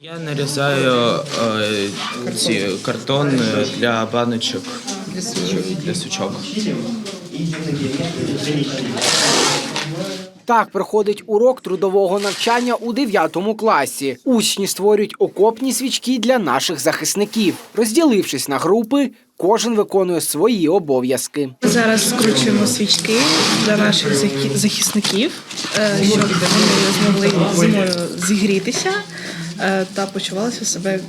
Я нарізаю е, ці картон для баночок Для свічок. для сучок. Так проходить урок трудового навчання у 9 класі. Учні створюють окопні свічки для наших захисників. Розділившись на групи, кожен виконує свої обов'язки. Зараз скручуємо свічки для наших захи- захисників, е, щоб вони змогли зимою зігрітися та почувалися себе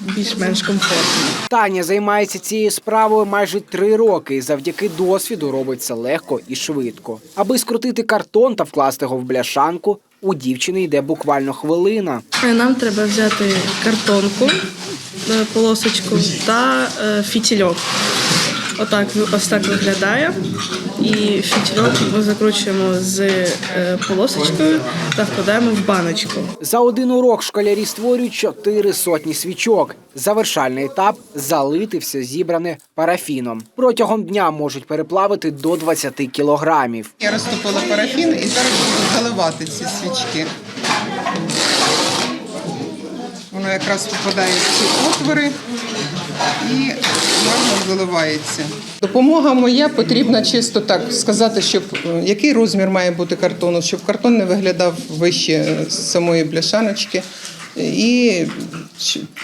більш-менш комфортно. Таня займається цією справою майже три роки. і Завдяки досвіду робить це легко і швидко. Аби скрутити картон та вкласти його в бляшанку, у дівчини йде буквально хвилина. Е, Нам треба взяти картонку, е, полосочку та е, фітільок. Отак ось так виглядає. І фітільок ми закручуємо з е, полосочкою та вкладаємо в баночку. За один урок школярі створюють чотири сотні свічок. Завершальний етап залити все зібране парафіном. Протягом дня можуть переплавити до 20 кілограмів. Я розтопила парафін і зараз буду заливати ці свічки. Воно якраз попадає в ці отвори і гарно заливається. Допомога моя потрібна чисто так сказати, щоб е, який розмір має бути картону, щоб картон не виглядав вище самої бляшаночки. І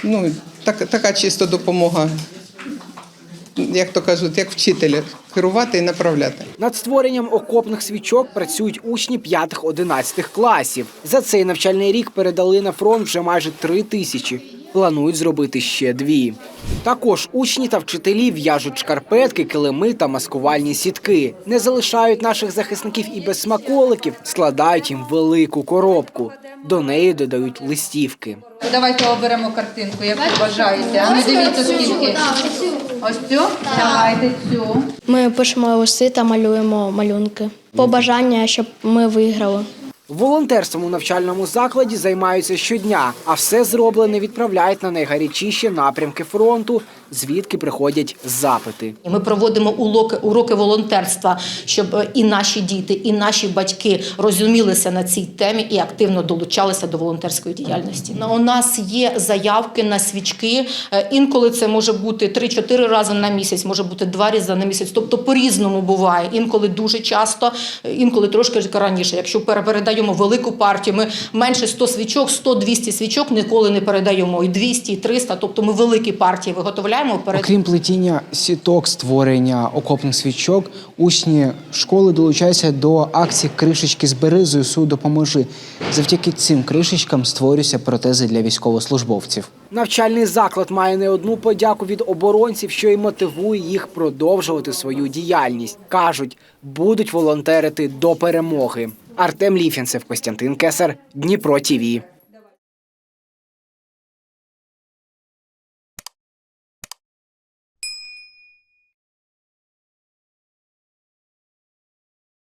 ну, так, така чисто допомога, як то кажуть, як вчителя, керувати і направляти. Над створенням окопних свічок працюють учні 5-11 класів. За цей навчальний рік передали на фронт вже майже три тисячі. Планують зробити ще дві. Також учні та вчителі в'яжуть шкарпетки, килими та маскувальні сітки. Не залишають наших захисників і без смаколиків, складають їм велику коробку. До неї додають листівки. Давайте оберемо картинку, яку бажаєте. А ну дивіться скільки. Ось цю? Давайте цю. Ми пишемо листи та малюємо малюнки. Побажання, щоб ми виграли. Волонтерством у навчальному закладі займаються щодня, а все зроблене відправляють на найгарячіші напрямки фронту, звідки приходять запити. Ми проводимо уроки, уроки волонтерства, щоб е, і наші діти, і наші батьки розумілися на цій темі і активно долучалися до волонтерської діяльності. Ну, У нас є заявки на свічки. Е, Інколи це може бути 3-4 рази на місяць, може бути 2 рази на місяць. Тобто по-різному буває. Інколи дуже часто, е, інколи трошки раніше. Якщо пере- передаємо велику партію, ми менше 100 свічок, 100-200 свічок ніколи не передаємо. І 200, і 300. Тобто ми великі партії виготовляємо перед Окрім плетіння сіток, створення окопних свічок, учні школи долучаються до акції кришечки з березою су допоможи. Завдяки цим кришечкам створюються протези для військовослужбовців. Навчальний заклад має не одну подяку від оборонців, що й мотивує їх продовжувати свою діяльність. кажуть, будуть волонтерити до перемоги. Артем Ліфінцев, Костянтин Кесар, Дніпро ТІВІ.